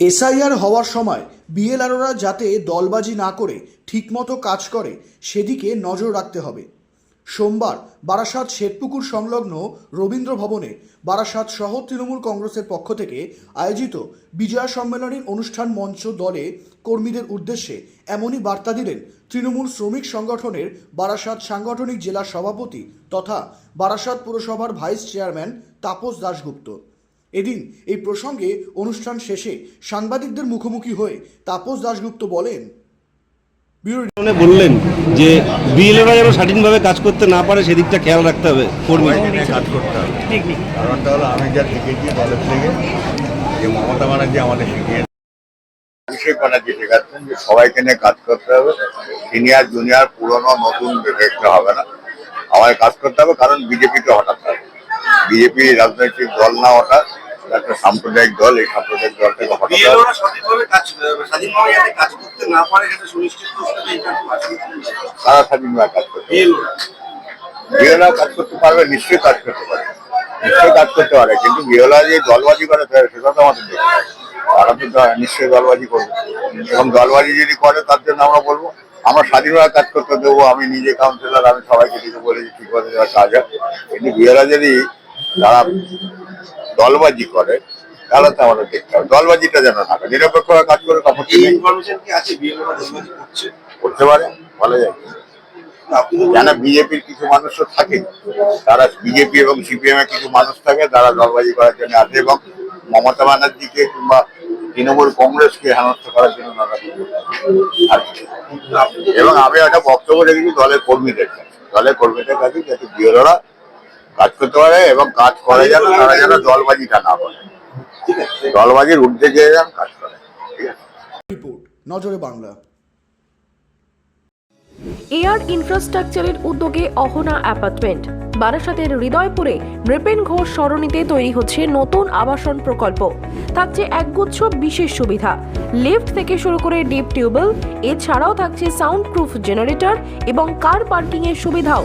SIR হওয়ার সময় বিএলআরওরা যাতে দলবাজি না করে, ঠিকমতো কাজ করে, সেদিকে নজর রাখতে হবে। সোমবার বারাসাত শেঠপুকুর সংলগ্ন রবীন্দ্র ভবনে বারাসাত শহর তৃণমূল কংগ্রেসের পক্ষ থেকে আয়োজিত বিজয়া সম্মেলনের অনুষ্ঠান মঞ্চ দলে কর্মীদের উদ্দেশ্যে এমনই বার্তা দিলেন তৃণমূল শ্রমিক সংগঠনের বারাসাত সাংগঠনিক জেলা সভাপতি তথা বারাসাত পুরসভার ভাইস চেয়ারম্যান তাপস দাশগুপ্ত। এদিন এই প্রসঙ্গে অনুষ্ঠান শেষে সাংবাদিকদের মুখোমুখি হয়ে তাপস দাশগুপ্ত বলেন বললেন যে বিএলএরা যেন স্বাধীনভাবে কাজ করতে না পারে সেদিকটা খেয়াল রাখতে হবে কাজ করতে হবে। কারণটা হলো আমি যা শিখেছি দলের থেকে যে মমতা ব্যানার্জি আমাদের শিখিয়ে অভিষেক ব্যানার্জি শেখাচ্ছেন যে সবাইকে নিয়ে কাজ করতে হবে। সিনিয়র জুনিয়র পুরনো নতুন দেখতে হবে না। আমাদের কাজ করতে হবে কারণ বিজেপিকে হটাতে হবে বিজেপি রাজনৈতিক দল না হঠাৎ একটা সাম্প্রদায়িক দল এই সাম্প্রদায়িক দলটাকে আসলে তারা স্বাধীনভাবে কাজ করতে হবে কাজ করতে পারবে নিশ্চয়ই কাজ করতে পারে নিশ্চয়ই কাজ করতে পারে কিন্তু বিএলআ যে দলবাজি করে সেটা তো আমাদের দেখতে হবে। তারা তো নিশ্চয়ই দলবাজি করবে। এবং দলবাজি যদি করে তার জন্য আমরা বলব আমরা স্বাধীনভাবে কাজ করতে দেবো আমি নিজে কাউন্সিলর আমি সবাইকে কিছু বলেছি ঠিক দেওয়ার কাজ হয়। কিন্তু বিএলআ যদি তারা দলবাজি করে তাহলে তো আমাদের দেখতে হবে। দলবাজিটা যেন না করে নিরপেক্ষভাবে কাজ করে তখন করতে পারে বলা যায়। জানা বিজেপির কিছু মানুষ থাকে তারা বিজেপি এবং সিপিএম এর কিছু মানুষ থাকে তারা দলবাজি করার জন্য আসে এবং মমতা ব্যানার্জিকে কিংবা তৃণমূল কংগ্রেসকে হেনস্থ করার জন্য নানা এবং আমি একটা বক্তব্য রেখেছি দলের কর্মীদের কাছে। দলের কর্মীদের কাছে যাতে বিরোধীরা কাজ করতে পারে এবং কাজ করে যেন তারা যেন দলবাজিটা না করে। দলবাজির ঊর্ধ্বে গিয়ে যেন কাজ করে। ঠিক আছে। রিপোর্ট নজরে বাংলা। এয়ার ইনফ্রাস্ট্রাকচারের উদ্যোগে অহনা অ্যাপার্টমেন্ট। বারাসাতের হৃদয়পুরে নৃপেন ঘোষ সরণিতে তৈরি হচ্ছে নতুন আবাসন প্রকল্প। থাকছে একগুচ্ছ বিশেষ সুবিধা। লিফট থেকে শুরু করে ডিপ টিউবওয়েল এছাড়াও থাকছে সাউন্ড প্রুফ জেনারেটর এবং কার পার্কিংয়ের সুবিধাও।